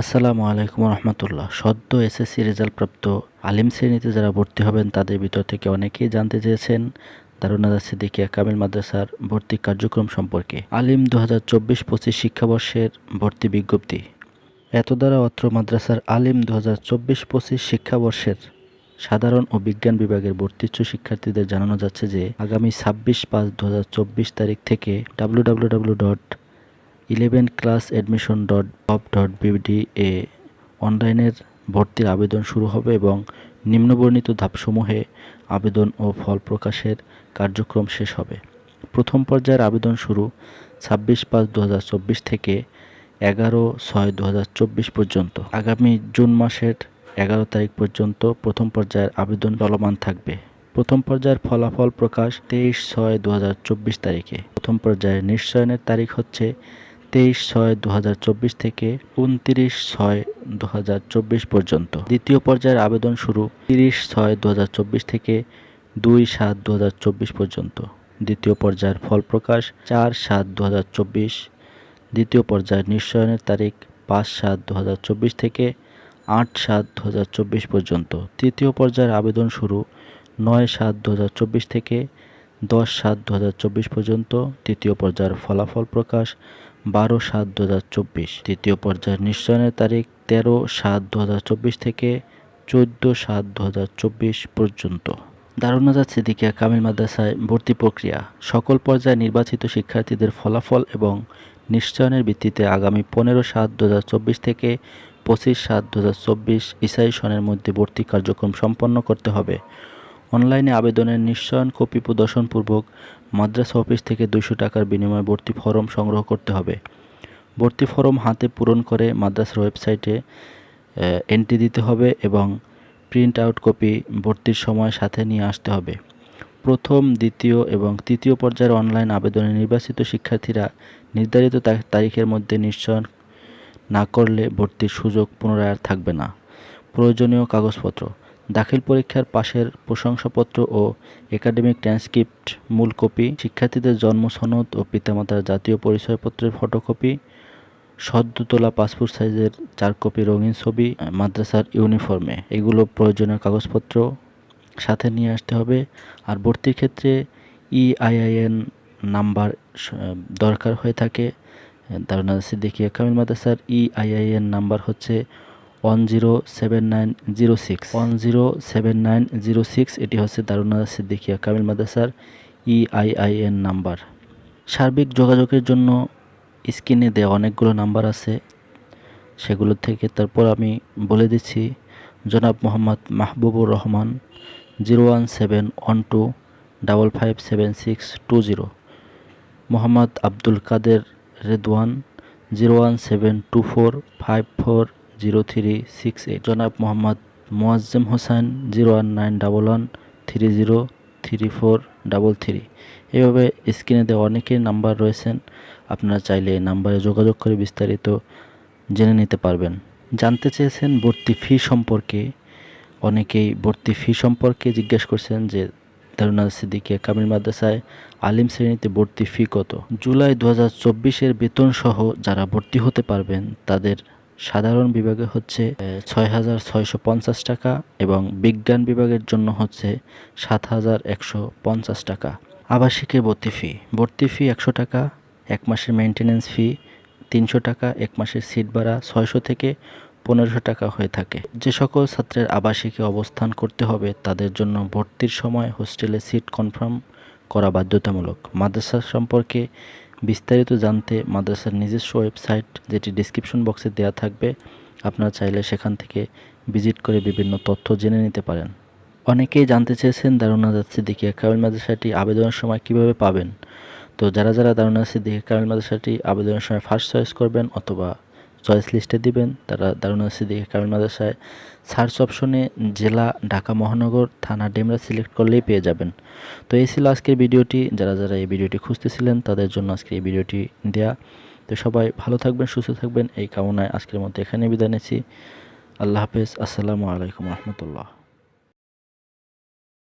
আসসালামু আলাইকুম রহমতুল্লাহ। সদ্য এসএসসি রেজাল্ট প্রাপ্ত আলিম শ্রেণীতে যারা ভর্তি হবেন, তাদের ভিতর থেকে অনেকেই জানতে চেয়েছেন দারুনাদা সিদ্দিকিয়া কামিল মাদ্রাসার ভর্তি কার্যক্রম সম্পর্কে। আলিম দু হাজার চব্বিশ পঁচিশ শিক্ষাবর্ষের ভর্তি বিজ্ঞপ্তি। এত দ্বারা অত্র মাদ্রাসার আলিম দু হাজার চব্বিশ পঁচিশ শিক্ষাবর্ষের সাধারণ ও বিজ্ঞান বিভাগের ভর্তিচ্ছু শিক্ষার্থীদের জানানো যাচ্ছে যে, আগামী ছাব্বিশ পাঁচ দু তারিখ থেকে W eleven class admission dot gov dot BD এ অনলাইনের ভর্তির আবেদন শুরু হবে এবং নিম্নবর্ণিত ধাপসমূহে আবেদন ও ফল প্রকাশের কার্যক্রম শেষ হবে। প্রথম পর্যায়ের আবেদন শুরু ছাব্বিশ পাঁচ দু থেকে এগারো ছয় দু পর্যন্ত। আগামী জুন মাসের এগারো তারিখ পর্যন্ত প্রথম পর্যায়ের আবেদন চলমান থাকবে। প্রথম পর্যায়ের ফলাফল প্রকাশ তেইশ ছয় দু তারিখে। প্রথম পর্যায়ের নিশ্চয়নের তারিখ হচ্ছে তেইশ ছয় দু থেকে উনত্রিশ ছয় দু পর্যন্ত। দ্বিতীয় পর্যায়ের আবেদন শুরু তিরিশ ছয় দু থেকে দুই সাত দু পর্যন্ত। দ্বিতীয় পর্যায়ের ফল প্রকাশ চার সাত দু দ্বিতীয় পর্যায়ের নিশ্চয়নের তারিখ পাঁচ সাত দু থেকে আট সাত দু পর্যন্ত। তৃতীয় পর্যায়ের আবেদন শুরু নয় সাত দু থেকে দশ সাত দু পর্যন্ত। তৃতীয় পর্যায়ের ফলাফল প্রকাশ বারো সাত দু হাজার চব্বিশ। তৃতীয় পর্যায়ের নিশ্চয়নের তারিখ তেরো সাত দু হাজার চব্বিশ থেকে চোদ্দ সাত দু হাজার চব্বিশ পর্যন্ত। সিদ্দিকিয়া কামিল মাদ্রাসায় ভর্তি প্রক্রিয়া। সকল পর্যায়ে নির্বাচিত শিক্ষার্থীদের ফলাফল এবং নিশ্চয়নের ভিত্তিতে আগামী পনেরো সাত দু থেকে পঁচিশ সাত দু হাজার চব্বিশ ইসাই সনের মধ্যে ভর্তি কার্যক্রম সম্পন্ন করতে হবে। অনলাইনে আবেদনের নিশ্চয়ন কপি প্রদর্শনপূর্বক মাদ্রাসা অফিস থেকে দুশো টাকার বিনিময়ে ভর্তি ফরম সংগ্রহ করতে হবে। ভর্তি ফরম হাতে পূরণ করে মাদ্রাসার ওয়েবসাইটে এন্ট্রি দিতে হবে এবং প্রিন্ট আউট কপি ভর্তির সময় সাথে নিয়ে আসতে হবে। প্রথম, দ্বিতীয় এবং তৃতীয় পর্যায়ের অনলাইন আবেদনে নির্বাচিত শিক্ষার্থীরা নির্ধারিত তারিখের মধ্যে নিশ্চয়ন না করলে ভর্তির সুযোগ পুনরায় থাকবে না। প্রয়োজনীয় কাগজপত্র। দাখিল পরীক্ষার পাশের প্রশংসাপত্র ও একাডেমিক ট্রান্সক্রিপ্ট মূল কপি, শিক্ষার্থীদের জন্ম সনদ ও পিতামাতার জাতীয় পরিচয়পত্রের ফটোকপি সদ্য তোলা পাসপোর্ট সাইজের চার কপি রঙিন ছবি, মাদ্রাসার ইউনিফর্মে। এগুলো প্রয়োজনীয় কাগজপত্র সাথে নিয়ে আসতে হবে। আর ভর্তির ক্ষেত্রে ইআইআইএন নাম্বার দরকার হয়ে থাকে। দারুনা সিদ্দিকিয়া কামিল মাদ্রাসার ইআইআইএন নাম্বার হচ্ছে one zero seven nine zero six one zero seven nine zero six এটি হচ্ছে দারুনা সিদ্দিকিয়া কামিল মাদ্রাসার ইআইআইএন নাম্বার। সার্বিক যোগাযোগের জন্য স্ক্রিনে দেওয়া অনেকগুলো নাম্বার আছে। সেগুলো থেকে তারপর আমি বলে দিচ্ছি, জনাব Mohammad Mahbubur Rahman zero one seven one two double five seven six two zero Mohammad Abdul Kader Redwan zero one seven two four five four zero three six eight জনাব Mohammad Moazzem Hossain zero one nine double one three zero three four double three এভাবে স্ক্রিনে দেওয়া অনেকের number রয়েছেন। আপনারা চাইলে নাম্বারে যোগাযোগ করে বিস্তারিত জেনে নিতে পারবেন। জানতে চেয়েছেন ভর্তি ফি সম্পর্কে? অনেকেই ভর্তি ফি সম্পর্কে জিজ্ঞেস করছেন যে দারুনা সিদ্দিকিয়া কামিল মাদ্রাসায় আলিম শ্রেণীতে ভর্তি ফি কত? জুলাই দু হাজার চব্বিশের বেতনসহ যারা ভর্তি হতে পারবেন, তাদের সাধারণ বিভাগে হচ্ছে ছয় হাজার ছয়শো পঞ্চাশ টাকা এবং বিজ্ঞান বিভাগের জন্য হচ্ছে সাত হাজার একশো পঞ্চাশ টাকা। আবাসিকের ভর্তি ফি। ভর্তি ফি একশো টাকা, এক মাসের মেনটেন্যান্স ফি তিনশো টাকা, এক মাসের সিট ভাড়া ছয়শো থেকে পনেরোশো টাকা হয়ে থাকে। যে সকল ছাত্রের আবাসিকে অবস্থান করতে হবে, তাদের জন্য ভর্তির সময় হোস্টেলে সিট কনফার্ম করা বাধ্যতামূলক। মাদ্রাসা সম্পর্কে বিস্তারিত জানতে মাদ্রাসার নিজস্ব ওয়েবসাইট, যেটি ডিসক্রিপশন বক্সে দেওয়া থাকবে। আপনারা চাইলে সেখান থেকে ভিজিট করে বিভিন্ন তথ্য জেনে নিতে পারেন। অনেকেই জানতে চেয়েছেন দারুণা দেখি কামিল মাদ্রাসাটি আবেদনের সময় কীভাবে পাবেন। তো যারা যারা দারুনা সিদ্দিকি কামিল মাদ্রাসাটি আবেদনের সময় ফার্স্ট চয়েস করবেন অথবা চয়েস লিস্টে দিবেন, তারা দারুণ সিদ্দিকি কামিল মাদ্রাসায় সার্চ অপশনে জেলা, ঢাকা, মহানগর, থানা, ডেমরা সিলেক্ট করলেই পেয়ে যাবেন। তো এই ছিল আজকের ভিডিওটি। যারা যারা এই ভিডিওটি খুঁজতেছিলেন, তাদের জন্য আজকে এই ভিডিওটি দেয়া। তো সবাই ভালো থাকবেন, সুস্থ থাকবেন। এই কামনায় আজকের মতো এখানে বিদায় নিচ্ছি। আল্লাহ হাফেজ। আসসালামু আলাইকুম রহমতুল্লাহ।